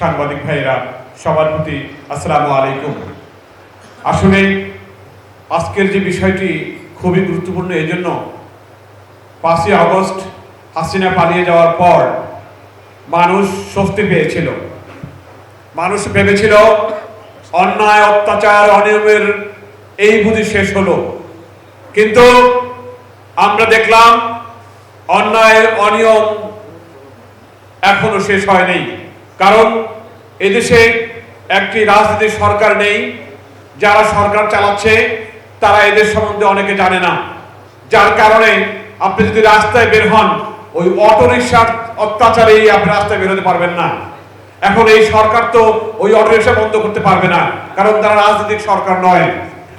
সাংবাদিক ভাইরা সবার প্রতি আসসালামু আলাইকুম। আসলে আজকের যে বিষয়টি খুবই গুরুত্বপূর্ণ এই জন্য পাঁচই আগস্ট হাসিনা পালিয়ে যাওয়ার পর মানুষ স্বস্তি পেয়েছিল। মানুষ ভেবেছিল, অন্যায়, অত্যাচার, অনিয়মের এই বুঝি শেষ হলো। কিন্তু আমরা দেখলাম, অন্যায়, অনিয়ম এখনও শেষ হয়নি। কারণ এদেশে একটি রাজনীতির সরকার নেই, যারা সরকার চালাচ্ছে, তারা এদের সম্বন্ধে অনেকে জানে না। যার কারণে আপনি যদি রাস্তায় বের হন, ওই অটো রিক্সার অত্যাচারেই আপনি রাস্তায় বেরোতে পারবেন না। এখন এই সরকার তো ওই অটো রিক্সা বন্ধ করতে পারবে না, কারণ তারা রাজনৈতিক সরকার নয়।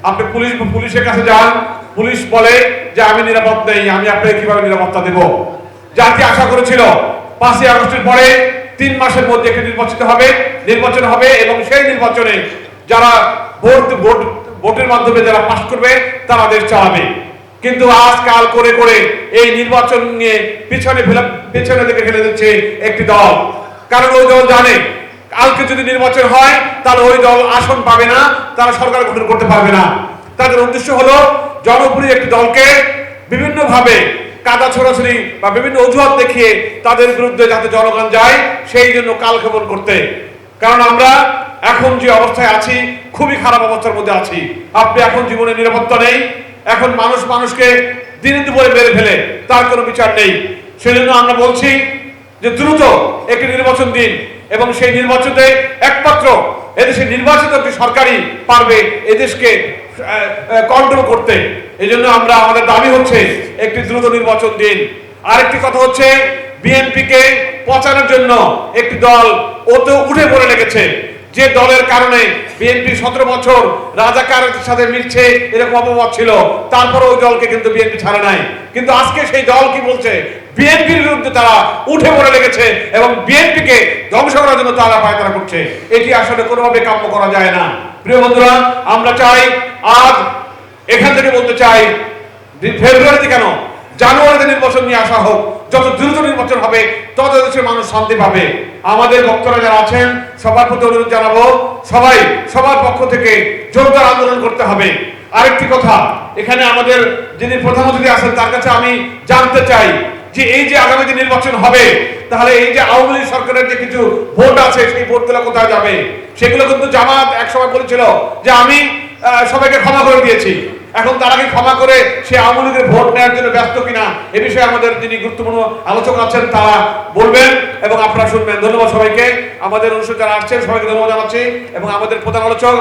আপনি পুলিশ, পুলিশের কাছে যান, পুলিশ বলে যে আমি নিরাপদ নেই, আমি আপনাকে কীভাবে নিরাপত্তা দেব? জাতি আশা করেছিল, পাঁচই আগস্টের পরে তিন মাসের মধ্যে একটি নির্বাচিত হবে, নির্বাচন হবে এবং সেই নির্বাচনে যারা ভোট ভোট, ভোটের মাধ্যমে যারা পাশ করবে, তারা দেশ চালাবে। কিন্তু আজ কাল করে করে এই নির্বাচন নিয়ে পিছনে পিছনে দিকে ফেলে দিচ্ছে একটি দল। কারণ ওই দল জানে, কালকে যদি নির্বাচন হয়, তাহলে ওই দল আসন পাবে না, তারা সরকার গঠন করতে পারবে না। তাদের উদ্দেশ্য হলো, জনপ্রিয় একটি দলকে বিভিন্নভাবে কাদা ছড়াছড়ি বা বিভিন্ন অজুহাত দেখিয়ে তাদের বিরুদ্ধে যাতে জনগণ যায়, সেই জন্য কালক্ষেপণ করতে। কারণ আমরা এখন যে অবস্থায় আছি, খুবই খারাপ অবস্থার মধ্যে আছি। আপনি এখন জীবনে নিরাপত্তা নেই, এখন মানুষ মানুষকে দিনে দুপুরে মেরে ফেলে, তার কোনো বিচার নেই। সেজন্য আমরা বলছি যে দ্রুত একটি নির্বাচন দিন এবং সেই নির্বাচনে একমাত্র এদেশে নির্বাচিত একটি সরকারই পারবে এদেশকে কন্ট্রোল করতে। এই জন্য আমরা, আমাদের দাবি হচ্ছে একটি দ্রুত নির্বাচন দিন। আরেকটি কথা হচ্ছে, বিএনপিকে পচানোর জন্য একটি দল ওতে উঠে পড়ে লেগেছে। যে দলের কারণে বিএনপি সতেরো বছর রাজাকারের সাথে মিলছে, এরকম অপবাদ ছিল। তারপরে ওই দলকে কিন্তু বিএনপি ছাড়ে নাই। কিন্তু আজকে সেই দল কি বলছে? বিএনপির বিরুদ্ধে তারা উঠে পড়ে লেগেছে এবং বিএনপিকে ধ্বংস করার জন্য তারা পায়তারা করছে এটি আসলে কোনোভাবে কাম্য করা যায় না। প্রিয় বন্ধুরা, আমরা চাই আজ এখান থেকে বলতে চাই ফেব্রুয়ারিতে কেন? জানুয়ারিতে নির্বাচন নিয়ে আসা হোক, যত দ্রুত নির্বাচন হবে, তত দেশের মানুষ শান্তি পাবে। আমাদের বক্তরা যারা আছেন, সবার প্রতি অনুরোধ জানাব, সবাই, সবার পক্ষ থেকে জোরদার আন্দোলন করতে হবে। আরেকটি কথা, এখানে আমাদের যিনি প্রধানমন্ত্রী আছেন, তার কাছে আমি জানতে চাই যে এই যে আগামী দিন নির্বাচন হবে, তাহলে এই যে আওয়ামী লীগ সরকারের যে কিছু ভোট আছে, সেই ভোটগুলো কোথায় যাবে? সেগুলো কিন্তু জামাত একসময় বলেছিল যে আমি সবাইকে ক্ষমা করে দিয়েছি। এখন তারা কি ক্ষমা করে সে আওয়ামী লীগের ভোট নেওয়ার জন্য ব্যস্ত কিনা, এ বিষয়ে আমাদের যিনি গুরুত্বপূর্ণ আলোচক আছেন, তারা বলবেন এবং আপনারা শুনবেন। ধন্যবাদ সবাইকে। আমাদের অনুষ্ঠান যারা আসছেন, সবাইকে ধন্যবাদ জানাচ্ছি এবং আমাদের প্রধান আলোচক